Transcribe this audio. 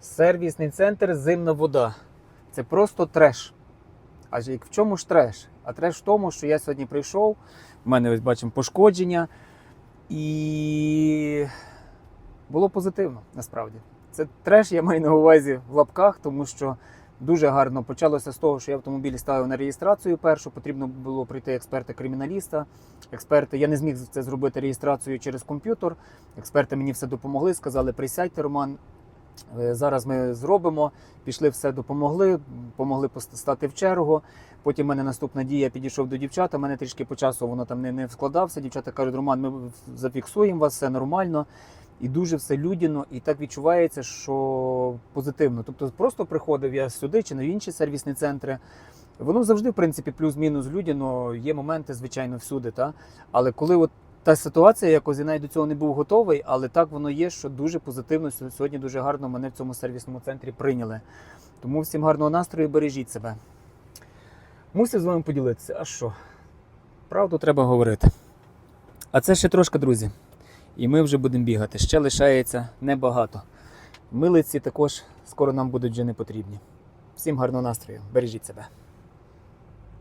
Сервісний центр Зимна вода. Це просто треш. А як в чому ж треш? А треш в тому, що я сьогодні прийшов, в мене ось бачимо пошкодження, і було позитивно насправді. Це треш, я маю на увазі в лапках, тому що дуже гарно почалося з того, що я автомобіль ставив на реєстрацію першу. Потрібно було прийти експерта-криміналіста. Експерти, я не зміг це зробити реєстрацію через комп'ютер. Експерти мені все допомогли, сказали: присядьте, Роман. Е, Зараз ми зробимо. Пішли, все допомогли, помогли стати в чергу. Потім в мене наступна дія підійшов до дівчат. У мене трішки по часу воно там не, не складався. Дівчата кажуть, Роман, ми зафіксуємо вас, все нормально. І дуже все людяно, і так відчувається, що позитивно. Тобто, просто приходив я сюди чи на інші сервісні центри. Воно завжди, в принципі, плюс-мінус людяно. Є моменти, звичайно, всюди. Та? Але коли от та ситуація, якось я навіть до цього не був готовий, але так воно є, що дуже позитивно сьогодні дуже гарно мене в цьому сервісному центрі прийняли. Тому всім гарного настрою, бережіть себе. Мусив з вами поділитися. А що? Правду треба говорити. А це ще трошки, друзі. І ми вже будемо бігати. Ще лишається небагато. Милиці також скоро нам будуть вже не потрібні. Всім гарного настрою, бережіть себе.